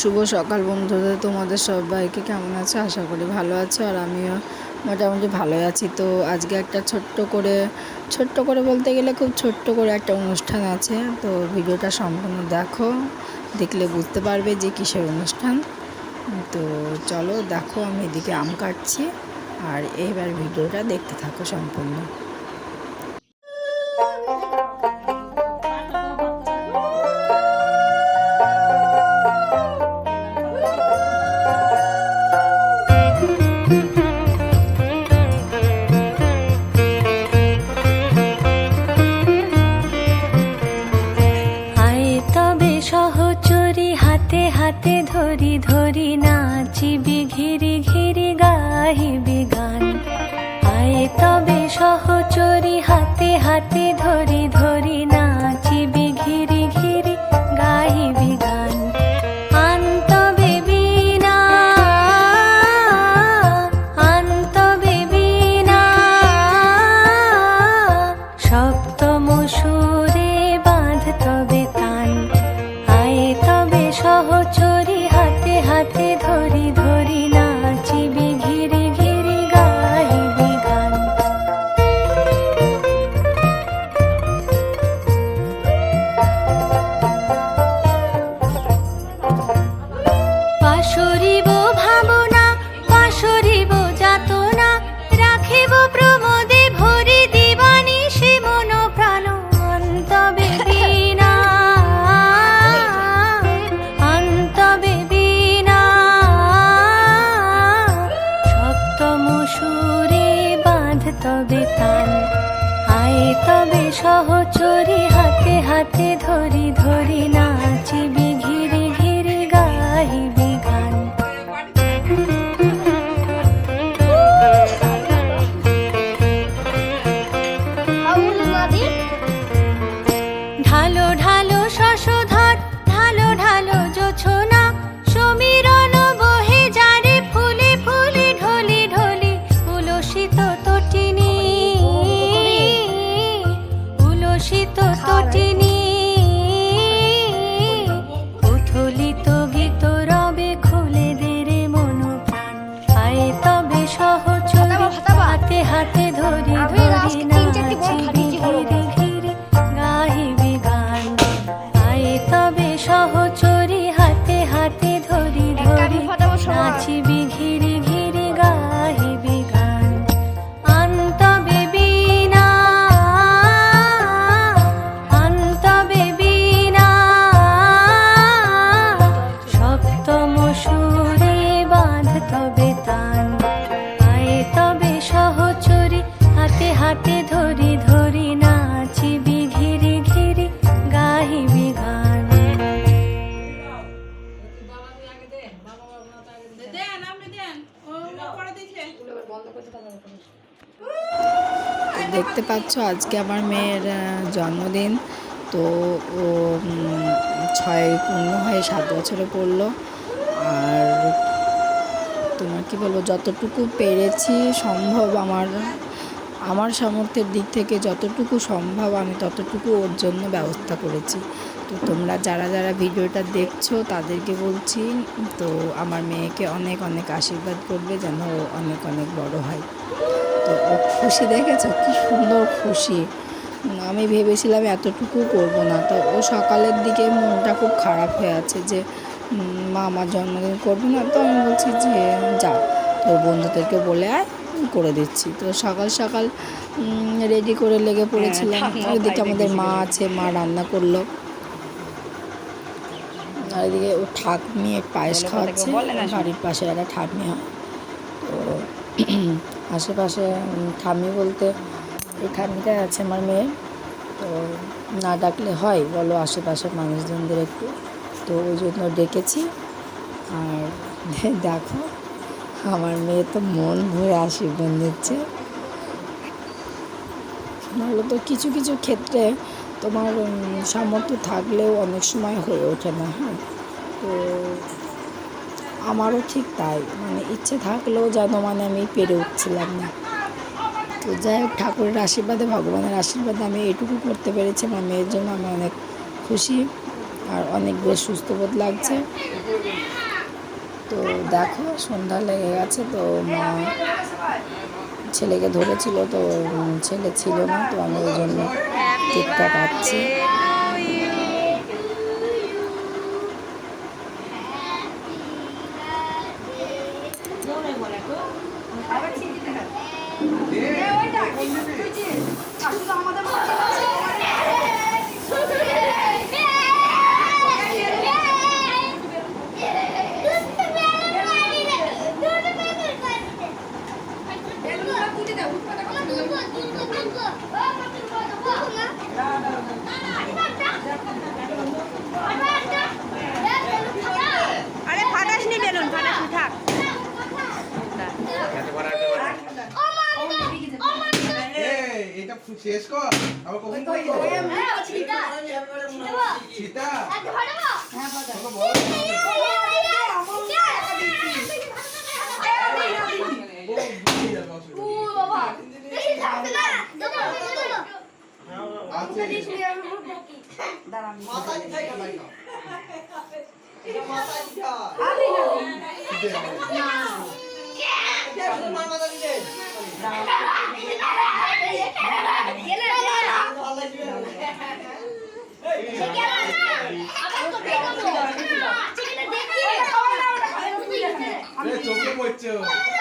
শুভ সকাল বন্ধুদের তোমাদের সবাইকে কেমন আছে? আশা করি ভালো আছো আর আমিও মোটামুটি ভালোই আছি। তো আজকে একটা ছোট্ট করে ছোট্ট করে বলতে গেলে খুব ছোট্ট করে একটা অনুষ্ঠান আছে। তো ভিডিওটা সম্পূর্ণ দেখো, দেখলে বুঝতে পারবে যে কিসের অনুষ্ঠান। তো চলো দেখো, আমি এদিকে আম কাটছি আর এইবার ভিডিওটা দেখতে থাকো সম্পূর্ণ। সহচরি হাতে হাতে ধরে ধরি তবে তান। আয়ে তবে সহচরি হাতে হাতে ধরি ধরি নাচিবি ঘিরে ঘিরে গাহিবি। দেখতে পাচ্ছ, আজকে আমার মেয়ের জন্মদিন। তো ও ছয়, পূর্ণ হয়ে সাত বছরে পড়ল। আর তোমার কি বলব, যতটুকু পেরেছি সম্ভব আমার আমার সামর্থ্যের দিক থেকে যতটুকু সম্ভব আমি ততটুকু ওর জন্য ব্যবস্থা করেছি। তো তোমরা যারা যারা ভিডিওটা দেখছ তাদেরকে বলছি তো আমার মেয়েকে অনেক অনেক আশীর্বাদ করবে যেন ও অনেক অনেক বড় হয়। তো ও খুশি দেখেছ? কি সুন্দর খুশি। আমি ভেবেছিলাম এতটুকু করব না। তো ও সকালের দিকে মনটা খুব খারাপ হয়ে আছে যে মা আমার জন্মদিন করবে না তো আমি বলছি যে যা। তোর বন্ধুদেরকে বলে আয় করে দিচ্ছি। তো সকাল সকাল রেডি করে লেগে পড়েছিলাম। ওইদিকে আমাদের মা আছে মা রান্না করল। আর এদিকে ও ঠাকমি পায়েস খাওয়াচ্ছে বাড়ির পাশে একটা ঠাকমি হয়। তো আশেপাশে ঠাম্মি বলতে এই ঠাম্মিটাই আছে আমার মেয়ে। তো না ডাকলে হয় বলো আশেপাশের মানুষজনদের একটু। তো ওই জন্য ডেকেছি। আর দেখো আমার মেয়ে তো মন ভরে আশীর্বাদ দিচ্ছে নাহলে তো কিছু কিছু ক্ষেত্রে তোমার সামর্থ্য থাকলেও অনেক সময় হয়ে ওঠে না হ্যাঁ? তো আমারও ঠিক তাই মানে ইচ্ছে থাকলেও যেন মানে আমি পেরে উঠছিলাম না। তো যাই হোক, ঠাকুরের আশীর্বাদে, ভগবানের আশীর্বাদে আমি এটুকু করতে পেরেছি, আমার মেয়ের জন্য আমি অনেক খুশি আর অনেক বেশ সুস্থ বোধ লাগছে। তো দেখো, সন্ধ্যা লেগে গেছে, তো মা ছেলেকে ধরেছিল তো ছেলে ছিল না তো আমি ওই জন্য কেকটা পাচ্ছি আরে শেষ কর আবার কখন? সীতা তোকে বলো